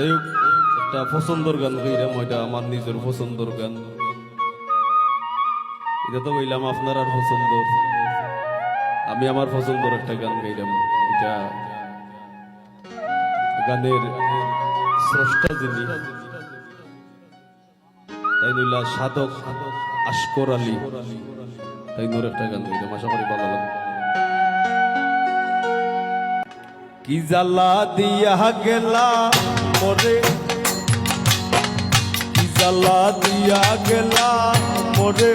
যাই হোক, একটা পছন্দর গান কইরাম ওইটা আমার নিজের পছন্দর গান। এটা তো কইলাম আপনার আর পছন্দ আমি আমার পছন্দর একটা গান গাইলাম, এটা গানের স্রষ্টা যিনি তাই নইলা সাধক আশকর আলী। তাই নোর একটা গান গাইলাম, আশা করি ভালো লাগবে। কি জ্বালা দিয়া গেলা মরে। জ্বালা দিয়া গেলা মরে।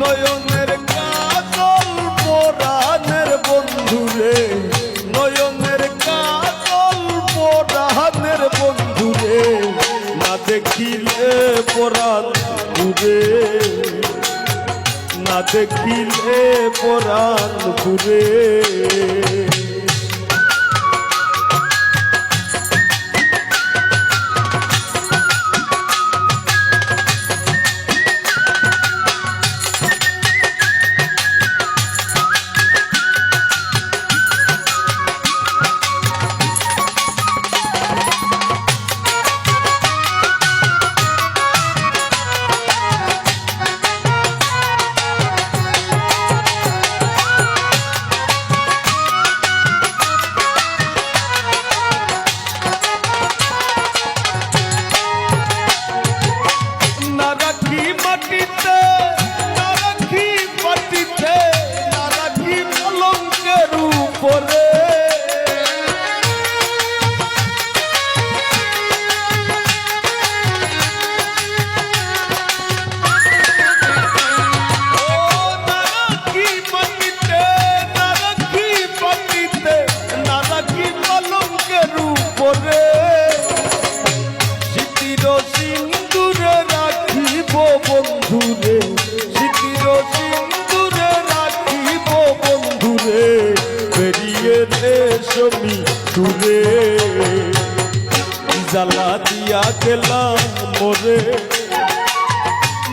নয়নের কাজল মোরানের বন্ধুরে। নয়নের কাজল মোরানের বন্ধুরে। না দেখিলে পরাণ ঘুরে। না দেখিলে পরাণ ঘুরে। বেরিয়ে রেশমি দূরে জ্বালা দিয়া গেলাম মোরে।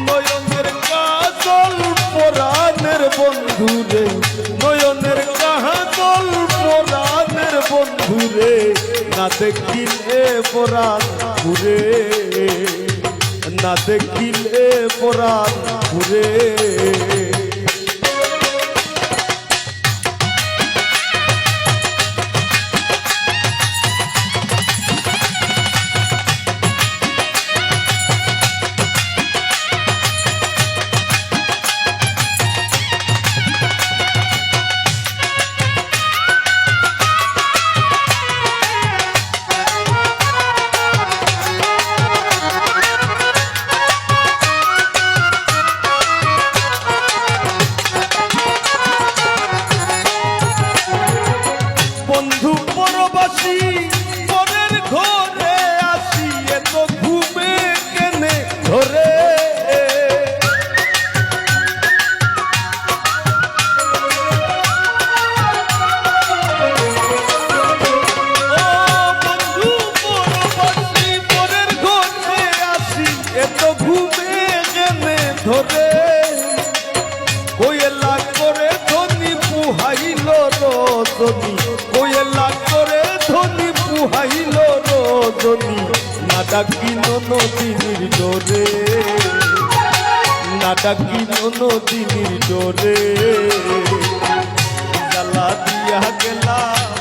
নয়নের কাজল পরাণের বন্ধুরে, নয়নের কাজল পরাণের বন্ধুরে, না দেখিলে পরাণ ঘুরে না দেখিলে পরাণ ঘুরে রজনী কোয়েলা করে ধনি পুহাইল রজনী। না ডাকিল নদীর ডোরে না ডাকিল নদীর ডোরে জ্বালা দিয়া গেলা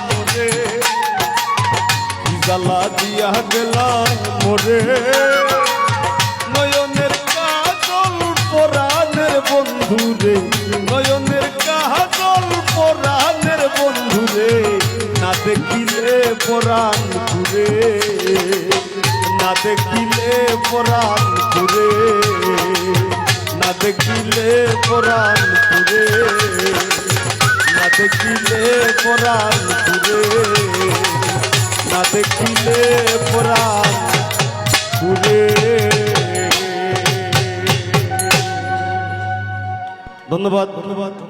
মোরে জ্বালা দিয়া গেলা মোরে। পরাণ ঘুরে, না দেখিলে পরাণ ঘুরে, না দেখিলে পরাণ ঘুরে, না দেখিলে পরাণ ঘুরে, না দেখিলে পরাণ ঘুরে। ধন্যবাদ ধন্যবাদ।